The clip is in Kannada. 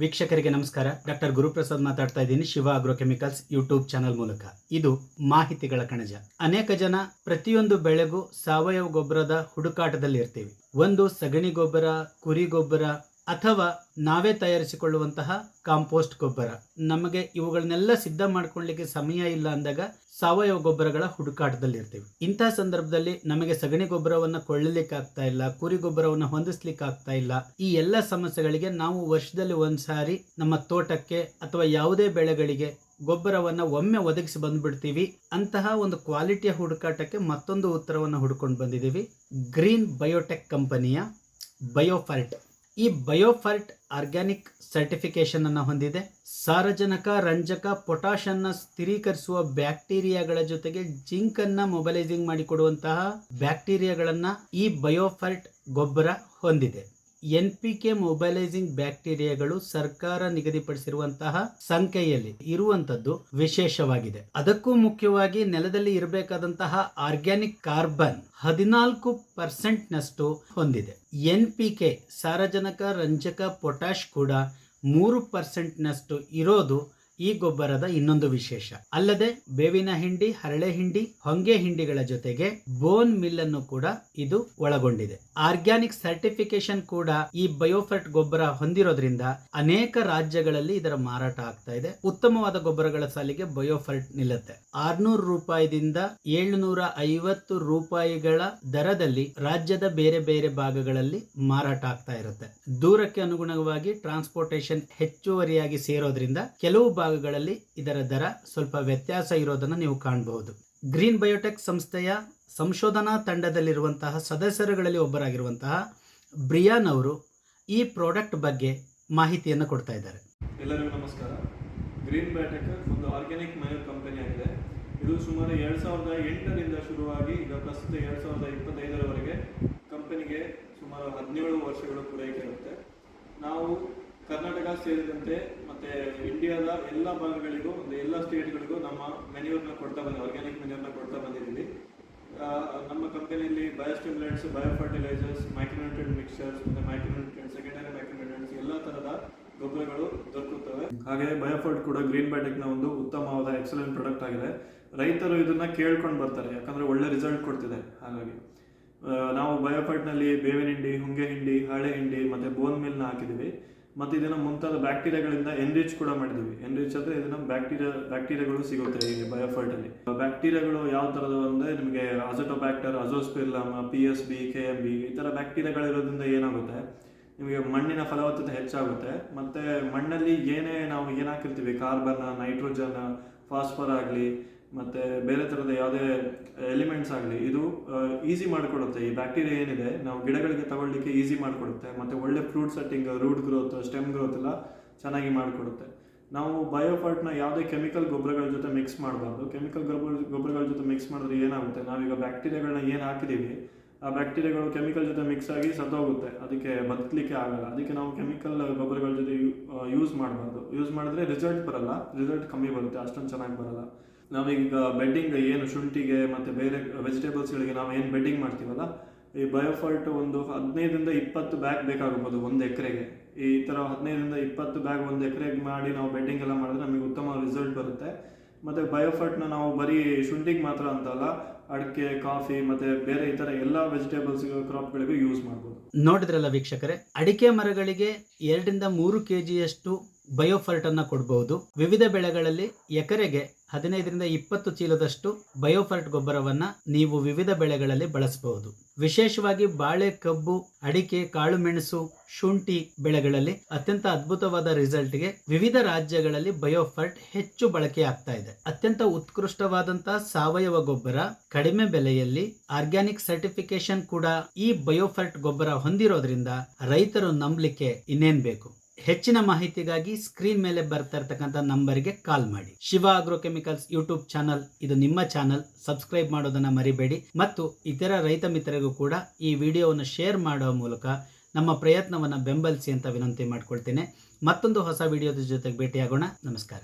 ವೀಕ್ಷಕರಿಗೆ ನಮಸ್ಕಾರ. ಡಾಕ್ಟರ್ ಗುರುಪ್ರಸಾದ್ ಮಾತಾಡ್ತಾ ಇದ್ದೀನಿ Shiva agro chemicals YouTube channel ಮೂಲಕ. ಇದು ಮಾಹಿತಿಗಳ ಕಣಜ ಅನೇಕ ಜನ ಪ್ರತಿಯೊಂದು ಬೆಳೆಗೂ ಸಾವಯವ ಗೊಬ್ಬರದ ಹುಡುಕಾಟದಲ್ಲಿ ಇರ್ತೀವಿ ಒಂದು ಸಗಣಿ ಗೊಬ್ಬರ, ಕುರಿ ಗೊಬ್ಬರ ಅಥವಾ ನಾವೇ ತಯಾರಿಸಿಕೊಳ್ಳುವಂತಹ ಕಾಂಪೋಸ್ಟ್ ಗೊಬ್ಬರ. ನಮಗೆ ಇವುಗಳನ್ನೆಲ್ಲ ಸಿದ್ಧ ಮಾಡ್ಕೊಳ್ಳಿಕ್ಕೆ ಸಮಯ ಇಲ್ಲ ಅಂದಾಗ ಸಾವಯವ ಗೊಬ್ಬರಗಳ ಹುಡುಕಾಟದಲ್ಲಿ ಇರ್ತೀವಿ ಇಂತಹ ಸಂದರ್ಭದಲ್ಲಿ ನಮಗೆ ಸಗಣಿ ಗೊಬ್ಬರವನ್ನು ಕೊಳ್ಳಲಿಕ್ಕೆ ಆಗ್ತಾ ಇಲ್ಲ, ಕುರಿ ಗೊಬ್ಬರವನ್ನು ಹೊಂದಿಸ್ಲಿಕ್ಕೆ ಆಗ್ತಾ ಇಲ್ಲ. ಈ ಎಲ್ಲ ಸಮಸ್ಯೆಗಳಿಗೆ ನಾವು ವರ್ಷದಲ್ಲಿ ಒಂದ್ಸಾರಿ ನಮ್ಮ ತೋಟಕ್ಕೆ ಅಥವಾ ಯಾವುದೇ ಬೆಳೆಗಳಿಗೆ ಗೊಬ್ಬರವನ್ನು ಒಮ್ಮೆ ಒದಗಿಸಿ ಬಂದ್ಬಿಡ್ತೀವಿ. ಅಂತಹ ಒಂದು ಕ್ವಾಲಿಟಿಯ ಹುಡುಕಾಟಕ್ಕೆ ಮತ್ತೊಂದು ಉತ್ತರವನ್ನು ಹುಡ್ಕೊಂಡು ಬಂದಿದ್ದೀವಿ. ಗ್ರೀನ್ ಬಯೋಟೆಕ್ ಕಂಪನಿಯ ಬಯೋಫರ್ಟ್. ಈ ಬಯೋಫರ್ಟ್ ಆರ್ಗ್ಯಾನಿಕ್ ಸರ್ಟಿಫಿಕೇಶನ್ ಅನ್ನು ಹೊಂದಿದೆ. ಸಾರಜನಕ, ರಂಜಕ ಪೊಟಾಷನ್ನು ಸ್ಥಿರೀಕರಿಸುವ ಬ್ಯಾಕ್ಟೀರಿಯಾಗಳ ಜೊತೆಗೆ ಜಿಂಕನ್ನು ಮೊಬಲೈಸಿಂಗ್ ಮಾಡಿಕೊಡುವಂತಹ ಬ್ಯಾಕ್ಟೀರಿಯಾಗಳನ್ನು ಈ ಬಯೋಫರ್ಟ್ ಗೊಬ್ಬರ ಹೊಂದಿದೆ. ಎನ್ ಪಿ ಕೆ ಮೊಬೈಲೈಸಿಂಗ್ ಬ್ಯಾಕ್ಟೀರಿಯಾಗಳು ಸರ್ಕಾರ ನಿಗದಿಪಡಿಸಿರುವಂತಹ ಸಂಖ್ಯೆಯಲ್ಲಿ ಇರುವಂತದ್ದು ವಿಶೇಷವಾಗಿದೆ. ಅದಕ್ಕೂ ಮುಖ್ಯವಾಗಿ ನೆಲದಲ್ಲಿ ಇರಬೇಕಾದಂತಹ ಆರ್ಗ್ಯಾನಿಕ್ ಕಾರ್ಬನ್ ಹದಿನಾಲ್ಕು ಪರ್ಸೆಂಟ್ ನಷ್ಟು ಹೊಂದಿದೆ. ಎನ್ ಪಿ ಕೆ ಸಾರಜನಕ, ರಂಜಕ ಪೊಟ್ಯಾಶ್ ಕೂಡ ಮೂರು ಪರ್ಸೆಂಟ್ ನಷ್ಟು ಇರೋದು ಈ ಗೊಬ್ಬರದ ಇನ್ನೊಂದು ವಿಶೇಷ. ಅಲ್ಲದೆ ಬೇವಿನ ಹಿಂಡಿ, ಹರಳೆ ಹಿಂಡಿ, ಹೊಂಗೆ ಹಿಂಡಿಗಳ ಜೊತೆಗೆ ಬೋನ್ ಮಿಲ್ ಅನ್ನು ಕೂಡ ಇದು ಒಳಗೊಂಡಿದೆ. ಆರ್ಗ್ಯಾನಿಕ್ ಸರ್ಟಿಫಿಕೇಶನ್ ಕೂಡ ಈ ಬಯೋಫರ್ಟ್ ಗೊಬ್ಬರ ಹೊಂದಿರೋದ್ರಿಂದ ಅನೇಕ ರಾಜ್ಯಗಳಲ್ಲಿ ಇದರ ಮಾರಾಟ ಆಗ್ತಾ ಇದೆ. ಉತ್ತಮವಾದ ಗೊಬ್ಬರಗಳ ಸಾಲಿಗೆ ಬಯೋಫರ್ಟ್ ನಿಲ್ಲುತ್ತೆ. ಆರ್ನೂರು ರೂಪಾಯಿದಿಂದ ಏಳುನೂರ ಐವತ್ತು ರೂಪಾಯಿಗಳ ದರದಲ್ಲಿ ರಾಜ್ಯದ ಬೇರೆ ಬೇರೆ ಭಾಗಗಳಲ್ಲಿ ಮಾರಾಟ ಆಗ್ತಾ ಇರುತ್ತೆ. ದೂರಕ್ಕೆ ಅನುಗುಣವಾಗಿ ಟ್ರಾನ್ಸ್ಪೋರ್ಟೇಷನ್ ಹೆಚ್ಚುವರಿಯಾಗಿ ಸೇರೋದ್ರಿಂದ ಕೆಲವು ಭಾಗಗಳಲ್ಲಿ ಇದರ ದರ ಸ್ವಲ್ಪ ವ್ಯತ್ಯಾಸ ಇರೋದನ್ನು ನೀವು ಕಾಣಬಹುದು. ಗ್ರೀನ್ ಬಯೋಟೆಕ್ ಸಂಸ್ಥೆಯ ಸಂಶೋಧನಾ ತಂಡದಲ್ಲಿರುವಂತಹ ಸದಸ್ಯರುಗಳಲ್ಲಿ ಒಬ್ಬರಾಗಿರುವಂತಹ ಬ್ರಿಯಾನ್ ಅವರು ಈ ಪ್ರಾಡಕ್ಟ್ ಬಗ್ಗೆ ಮಾಹಿತಿಯನ್ನು ಕೊಡ್ತಾ ಇದ್ದಾರೆ. ಎಲ್ಲರಿಗೂ ನಮಸ್ಕಾರ. ಗ್ರೀನ್ ಬಯೋಟೆಕ್ ಒಂದು ಆರ್ಗ್ಯಾನಿಕ್ ಮೈರ್ ಕಂಪನಿ ಆಗಿದೆ. ಇದು ಸುಮಾರು ಎರಡು ಸಾವಿರದ ಎಂಟರಿಂದ ಶುರುವಾಗಿ ಈಗ ಪ್ರಸ್ತುತ ಎರಡು ಸಾವಿರದ ಇಪ್ಪತ್ತೈದರವರೆಗೆ ಕಂಪನಿಗೆ ಸುಮಾರು ಹದಿನೇಳು ವರ್ಷಗಳು ಪೂರೈಕೆ ಇರುತ್ತೆ ನಾವು ಕರ್ನಾಟಕ ಸೇರಿದಂತೆ ಮತ್ತೆ ಇಂಡಿಯಾದ ಎಲ್ಲ ಭಾಗಗಳಿಗೂ ಒಂದು ಎಲ್ಲ ಸ್ಟೇಟ್ಗಳಿಗೂ ನಮ್ಮ ಮೆನ್ಯೂರ್ನ ಕೊಡ್ತಾ ಬಂದಿದ್ದೀವಿ ಆರ್ಗ್ಯಾನಿಕ್ ಮೆನ್ಯೂರ್ನ ಕೊಡ್ತಾ ಬಂದಿದ್ದೀವಿ. ನಮ್ಮ ಕಂಪನಿಯಲ್ಲಿ biostimulants bio fertilizers micronutrient mixtures ಮತ್ತೆ ಮೈಕ್ರೋನ್ಯೂಟ್ರೆಂಟ್ ಸೆಕೆಂಡರಿ ಮೈಕ್ರೋನ್ಯೂಟ್ರೆಂಟ್ಸ್ ಎಲ್ಲ ತರದ ಗೊಬ್ಬರಗಳು ದೊರಕುತ್ತವೆ. ಹಾಗೆ ಬಯೋಫರ್ಟ್ ಕೂಡ ಗ್ರೀನ್ ಬಯೋಟೆಕ್ನ ಒಂದು ಉತ್ತಮವಾದ ಎಕ್ಸಲೆಂಟ್ ಪ್ರಾಡಕ್ಟ್ ಆಗಿದೆ. ರೈತರು ಇದನ್ನ ಕೇಳ್ಕೊಂಡು ಬರ್ತಾರೆ, ಯಾಕಂದ್ರೆ ಒಳ್ಳೆ ರಿಸಲ್ಟ್ ಕೊಡ್ತಿದೆ ಹಾಗಾಗಿ. ನಾವು ಬಯೋಫರ್ಟ್ನಲ್ಲಿ ಬೇವಿನ ಹಿಂಡಿ, ಹುಂಗೆ ಹಿಂಡಿ, ಹಳೆ ಹಿಂಡಿ ಮತ್ತೆ ಬೋನ್ ಮಿಲ್ನ ಹಾಕಿದ್ದೀವಿ. ಮತ್ತೆ ಇದನ್ನು ಮುಂತಾದ ಬ್ಯಾಕ್ಟೀರಿಯಾಗಳಿಂದ ಎನ್ರಿಚ್ ಕೂಡ ಮಾಡಿದ್ದೀವಿ ಎನ್ರಿಚ್ ಅಂದ್ರೆ ಇದನ್ನು ಬ್ಯಾಕ್ಟೀರಿಯಾ, ಬ್ಯಾಕ್ಟೀರಿಯಾಗಳು ಸಿಗುತ್ತೆ ಈ ಬಯೋಫರ್ಟ್ ಅಲ್ಲಿ. ಬ್ಯಾಕ್ಟೀರಿಯಾಗಳು ಯಾವ ಥರದ ಅಂದ್ರೆ ನಿಮಗೆ azotobacter azospirillum P S B K M B ಈ ಥರ ಬ್ಯಾಕ್ಟೀರಿಯಾಗಳಿರೋದ್ರಿಂದ ಏನಾಗುತ್ತೆ? ನಿಮಗೆ ಮಣ್ಣಿನ ಫಲವತ್ತತೆ ಹೆಚ್ಚಾಗುತ್ತೆ. ಮತ್ತೆ ಮಣ್ಣಲ್ಲಿ ಏನೇ ನಾವು ಏನಾಕಿರ್ತೀವಿ ಕಾರ್ಬನ್ ನೈಟ್ರೋಜನ್ ಫಾಸ್ಫರ್ ಆಗಲಿ ಮತ್ತೆ ಬೇರೆ ಥರದ ಯಾವುದೇ ಎಲಿಮೆಂಟ್ಸ್ ಆಗಲಿ, ಇದು ಈಸಿ ಮಾಡಿಕೊಡುತ್ತೆ. ಈ ಬ್ಯಾಕ್ಟೀರಿಯಾ ಏನಿದೆ, ನಾವು ಗಿಡಗಳಿಗೆ ತಗೊಳ್ಳಿಕ್ಕೆ ಈಸಿ ಮಾಡಿಕೊಡುತ್ತೆ. ಮತ್ತೆ ಒಳ್ಳೆ fruit setting root growth stem growth ಎಲ್ಲ ಚೆನ್ನಾಗಿ ಮಾಡಿಕೊಡುತ್ತೆ. ನಾವು ಬಯೋಫರ್ಟ್ನ ಯಾವುದೇ ಕೆಮಿಕಲ್ ಗೊಬ್ಬರಗಳ ಜೊತೆ ಮಿಕ್ಸ್ ಮಾಡಬಾರ್ದು. ಕೆಮಿಕಲ್ ಗೊಬ್ಬರ, ಗೊಬ್ಬರಗಳ ಜೊತೆ ಮಿಕ್ಸ್ ಮಾಡಿದ್ರೆ ಏನಾಗುತ್ತೆ? ನಾವೀಗ ಬ್ಯಾಕ್ಟೀರಿಯಾಗಳನ್ನ ಏನು ಹಾಕಿದ್ದೀವಿ ಆ ಬ್ಯಾಕ್ಟೀರಿಯಾಗಳು ಕೆಮಿಕಲ್ ಜೊತೆ ಮಿಕ್ಸ್ ಆಗಿ ಸತ್ತೋಗುತ್ತೆ. ಅದಕ್ಕೆ ಬದುಕಲಿಕ್ಕೆ ಆಗಲ್ಲ. ಅದಕ್ಕೆ ನಾವು ಕೆಮಿಕಲ್ ಗೊಬ್ಬರಗಳ ಜೊತೆ ಯೂಸ್ ಮಾಡಬಾರ್ದು. ಯೂಸ್ ಮಾಡಿದ್ರೆ ರಿಸಲ್ಟ್ ಬರಲ್ಲ. ರಿಸಲ್ಟ್ ಕಮ್ಮಿ ಬರುತ್ತೆ. ಅಷ್ಟೊಂದು ಚೆನ್ನಾಗಿ ಬರಲ್ಲ. ನಾವೀಗ ಬೆಡ್ಡಿಂಗ್ ಏನು ಶುಂಠಿಗೆ ಮತ್ತು ಬೇರೆ ವೆಜಿಟೇಬಲ್ಸ್ಗಳಿಗೆ ನಾವು ಏನು ಬೆಡ್ಡಿಂಗ್ ಮಾಡ್ತೀವಲ್ಲ, ಈ ಬಯೋಫಾಲ್ಟ್ ಒಂದು ಹದಿನೈದರಿಂದ ಇಪ್ಪತ್ತು ಬ್ಯಾಗ್ ಬೇಕಾಗಬಹುದು ಒಂದು ಎಕರೆಗೆ. ಈ ಥರ ಹದಿನೈದರಿಂದ ಇಪ್ಪತ್ತು ಬ್ಯಾಗ್ ಒಂದು ಎಕರೆಗೆ ಮಾಡಿ ನಾವು ಬೆಡ್ಡಿಂಗ್ ಎಲ್ಲ ಮಾಡಿದ್ರೆ ನಮಗೆ ಉತ್ತಮ ರಿಸಲ್ಟ್ ಬರುತ್ತೆ. ಮತ್ತು ಬಯೋಫರ್ಟ್ನ ನಾವು ಬರೀ ಶುಂಠಿಗೆ ಮಾತ್ರ ಅಂತಲ್ಲ, ಅಡಿಕೆ ಕಾಫಿ ಮತ್ತು ಬೇರೆ ಈ ಥರ ಎಲ್ಲ ವೆಜಿಟೇಬಲ್ಸ್ ಕ್ರಾಪ್ಗಳಿಗೂ ಯೂಸ್ ಮಾಡ್ಬೋದು. ನೋಡಿದ್ರಲ್ಲ ವೀಕ್ಷಕರೇ, ಅಡಿಕೆ ಮರಗಳಿಗೆ ಎರಡರಿಂದ ಮೂರು ಕೆಜಿಯಷ್ಟು ಬಯೋಫರ್ಟ್ ಅನ್ನ ಕೊಡಬಹುದು ವಿವಿಧ ಬೆಳೆಗಳಲ್ಲಿ ಎಕರೆಗೆ ಹದಿನೈದರಿಂದ ಇಪ್ಪತ್ತು ಚೀಲದಷ್ಟು ಬಯೋಫರ್ಟ್ ಗೊಬ್ಬರವನ್ನು ನೀವು ವಿವಿಧ ಬೆಳೆಗಳಲ್ಲಿ ಬಳಸಬಹುದು ವಿಶೇಷವಾಗಿ ಬಾಳೆ ಕಬ್ಬು ಅಡಿಕೆ, ಕಾಳುಮೆಣಸು, ಶುಂಠಿ ಬೆಳೆಗಳಲ್ಲಿ ಅತ್ಯಂತ ಅದ್ಭುತವಾದ ರಿಸಲ್ಟ್ಗೆ ವಿವಿಧ ರಾಜ್ಯಗಳಲ್ಲಿ ಬಯೋಫರ್ಟ್ ಹೆಚ್ಚು ಬಳಕೆ ಆಗ್ತಾ ಇದೆ. ಅತ್ಯಂತ ಉತ್ಕೃಷ್ಟವಾದಂತಹ ಸಾವಯವ ಗೊಬ್ಬರ, ಕಡಿಮೆ ಬೆಲೆಯಲ್ಲಿ ಆರ್ಗ್ಯಾನಿಕ್ ಸರ್ಟಿಫಿಕೇಶನ್ ಕೂಡ ಈ ಬಯೋಫರ್ಟ್ ಗೊಬ್ಬರ ಹೊಂದಿರೋದ್ರಿಂದ ರೈತರು ನಂಬಲಿಕ್ಕೆ ಇನ್ನೇನ್ ಬೇಕು? ಹೆಚ್ಚಿನ ಮಾಹಿತಿಗಾಗಿ ಸ್ಕ್ರೀನ್ ಮೇಲೆ ಬರ್ತಾ ಇರ್ತಕ್ಕಂಥ ನಂಬರ್ಗೆ ಕಾಲ್ ಮಾಡಿ. Shiva agro chemicals YouTube channel ಇದು ನಿಮ್ಮ ಚಾನಲ್ ಸಬ್ಸ್ಕ್ರೈಬ್ ಮಾಡೋದನ್ನ ಮರಿಬೇಡಿ. ಮತ್ತು ಇತರ ರೈತ ಮಿತ್ರರಿಗೂ ಕೂಡ ಈ ವಿಡಿಯೋವನ್ನು ಶೇರ್ ಮಾಡುವ ಮೂಲಕ ನಮ್ಮ ಪ್ರಯತ್ನವನ್ನು ಬೆಂಬಲಿಸಿ ಅಂತ ವಿನಂತಿ ಮಾಡ್ಕೊಳ್ತೇನೆ. ಮತ್ತೊಂದು ಹೊಸ ವಿಡಿಯೋದ ಜೊತೆಗೆ ಭೇಟಿಯಾಗೋಣ. ನಮಸ್ಕಾರ.